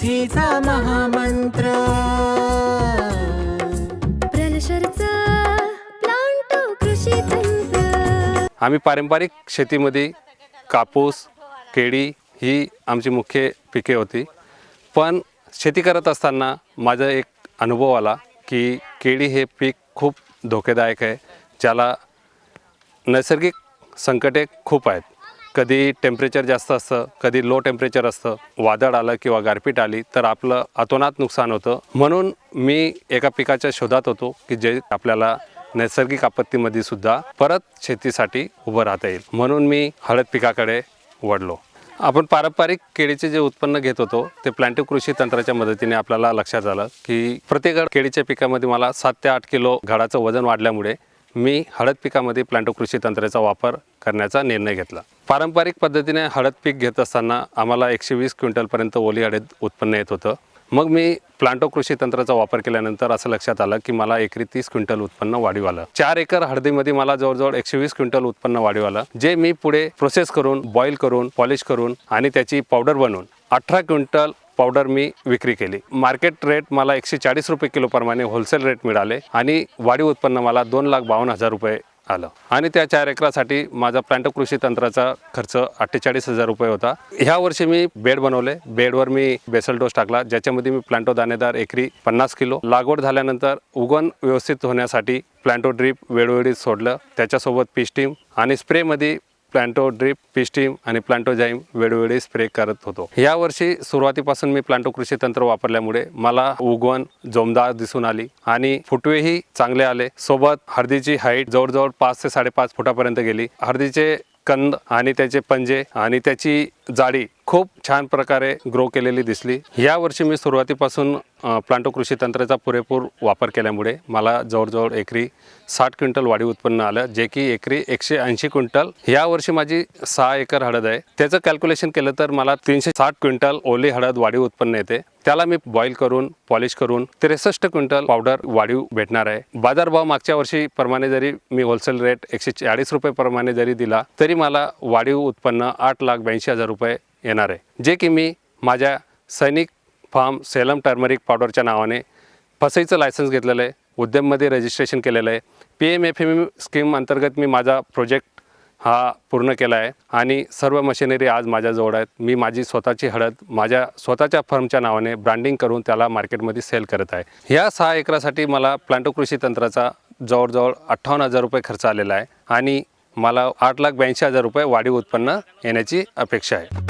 समृद्धीचा महामंत्र. प्रलशरचा प्लांटो कृषी तंत्र. आम्ही पारंपरिक शेतीमध्ये कापूस केळी ही आमची मुख्य पिके होती. पण शेती करत असताना माझा एक अनुभव आला की केळी हे पीक खूप धोकेदायक आहे ज्याला नैसर्गिक संकटे खूप आहेत. कधी टेम्परेचर जास्त असतं कधी लो टेम्परेचर असतं वादळ आलं किंवा गारपीट आली तर आपलं अतोनात नुकसान होतं. म्हणून मी एका पिकाच्या शोधात होतो की जे आपल्याला नैसर्गिक आपत्तीमध्ये सुद्धा परत शेतीसाठी उभं राहता येईल. म्हणून मी हळद पिकाकडे वळलो. आपण पारंपरिक केळीचे जे उत्पन्न घेत होतो ते प्लांटिव्ह कृषी तंत्राच्या मदतीने आपल्याला लक्षात आलं की प्रत्येक केळीच्या पिकामध्ये मला सात ते आठ किलो घडाचं वजन वाढल्यामुळे मी हळद पिकामध्ये प्लांटो कृषी तंत्राचा वापर करण्याचा निर्णय घेतला. पारंपरिक पद्धतीने हळद पीक घेत असताना आम्हाला एकशे वीस क्विंटलपर्यंत ओली हळद उत्पन्न येत होतं. मग मी प्लांटो कृषी तंत्राचा वापर केल्यानंतर असं लक्षात आलं की मला एकरी तीस क्विंटल उत्पन्न वाढीव आलं. चार एकर हळदीमध्ये मला जवळजवळ एकशे वीस क्विंटल उत्पन्न वाढीव आलं. जे मी पुढे प्रोसेस करून बॉईल करून पॉलिश करून आणि त्याची पावडर बनवून अठरा क्विंटल पावडर मी विक्री केली. मार्केट रेट मला एकशे चाळीस रुपये किलोप्रमाणे होलसेल रेट मिळाले आणि वाढीव उत्पन्न मला दोन लाख बावन्न हजार रुपये आलं. आणि त्या चार एकरासाठी माझा प्लांटो कृषी तंत्राचा खर्च अठ्ठेचाळीस हजार रुपये होता. ह्या वर्षी मी बेड बनवले. बेडवर मी बेसल डोस टाकला. ज्याच्यामध्ये मी प्लांटो दाणेदार एकरी पन्नास किलो. लागवड झाल्यानंतर उगवण व्यवस्थित होण्यासाठी प्लांटो ड्रीप वेळोवेळी सोडलं. त्याच्यासोबत पिस्टीम आणि स्प्रेमध्ये प्लांटो ड्रिप पिस्टीम आणि प्लांटो जाईम वेळोवेळी स्प्रे करत होतो. या वर्षी सुरुवातीपासून मी प्लांटो कृषी तंत्र वापरल्यामुळे मला उगवण जोमदार दिसून आली आणि फुटवेही चांगले आले. सोबत हळदीची हाईट जवळजवळ पाच ते साडेपाच फुटापर्यंत गेली. हळदीचे कंद आणि त्याचे पंजे आणि त्याची जाडी खूप छान प्रकारे ग्रो केलेली दिसली. या वर्षी मी सुरुवातीपासून प्लांटो कृषी तंत्राचा पुरेपूर वापर केल्यामुळे मला जवळजवळ एकरी साठ क्विंटल वाढीव उत्पन्न आलं जे की एकरी एकशे ऐंशी क्विंटल. या वर्षी माझी सहा एकर हळद आहे. त्याचं कॅल्क्युलेशन केलं तर मला तीनशे साठ क्विंटल ओली हळद वाढीव उत्पन्न येते. त्याला मी बॉईल करून पॉलिश करून त्रेसष्ट क्विंटल पावडर वाढीव भेटणार आहे. बाजारभाव मागच्या वर्षी प्रमाणे जरी मी होलसेल रेट एकशे चाळीस रुपये प्रमाणे जरी दिला तरी मला वाढीव उत्पन्न आठ लाख ब्याऐंशी हजार रुपये येणार आहे. जे की मी माझ्या सैनिक फार्म सेलम टर्मरिक पावडरच्या नावाने फसईचं लायसन्स घेतलेलं आहे उद्यममध्ये रजिस्ट्रेशन केलेलं आहे. P M F M scheme अंतर्गत मी माझा प्रोजेक्ट हा पूर्ण केला आहे आणि सर्व मशिनरी आज माझ्याजवळ आहेत. मी माझी स्वतःची हळद माझ्या स्वतःच्या फर्मच्या नावाने ब्रँडिंग करून त्याला मार्केटमध्ये सेल करत आहे. या सहा एकरासाठी मला प्लांटो कृषी तंत्राचा जवळजवळ अठ्ठावन्न हजार रुपये खर्च आलेला आहे आणि मला आठ लाख ब्याऐंशी हजार रुपये वाढीव उत्पन्न येण्याची अपेक्षा आहे.